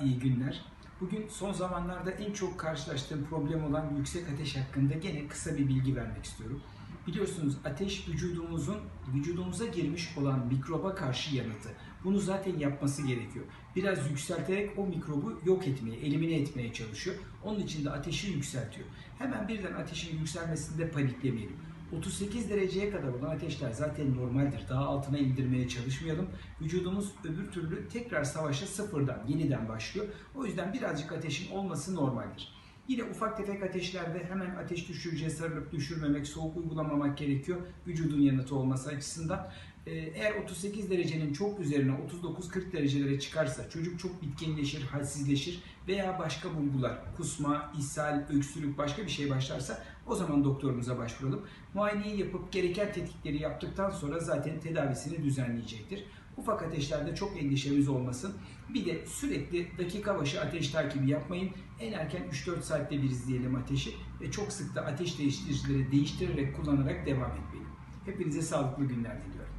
İyi günler. Bugün son zamanlarda en çok karşılaştığım problem olan yüksek ateş hakkında gene kısa bir bilgi vermek istiyorum. Biliyorsunuz ateş vücudumuzun vücudumuza girmiş olan mikroba karşı yanıtı. Bunu zaten yapması gerekiyor. Biraz yükselterek o mikrobu yok etmeye, elimine etmeye çalışıyor. Onun için de ateşi yükseltiyor. Hemen birden ateşin yükselmesinde paniklemeyelim. 38 dereceye kadar olan ateşler zaten normaldir. Daha altına indirmeye çalışmayalım. Vücudumuz öbür türlü tekrar savaşa sıfırdan, yeniden başlıyor. O yüzden birazcık ateşin olması normaldir. Yine ufak tefek ateşlerde hemen ateş düşürücüye sarılıp düşürmemek, soğuk uygulamamak gerekiyor. Vücudun yanıtı olması açısından. Ee, Eğer 38 derecenin çok üzerine 39-40 derecelere çıkarsa çocuk çok bitkinleşir, halsizleşir veya başka bulgular, kusma, ishal, öksürük başka bir şey başlarsa o zaman doktorumuza başvuralım. Muayeneyi yapıp gereken tetkikleri yaptıktan sonra zaten tedavisini düzenleyecektir. Ufak ateşlerde çok endişemiz olmasın. Bir de sürekli dakika başı ateş takibi yapmayın. En erken 3-4 saatte bir izleyelim ateşi ve çok sık da ateş değiştiricileri değiştirerek kullanarak devam etmeyin. Hepinize sağlıklı günler diliyorum.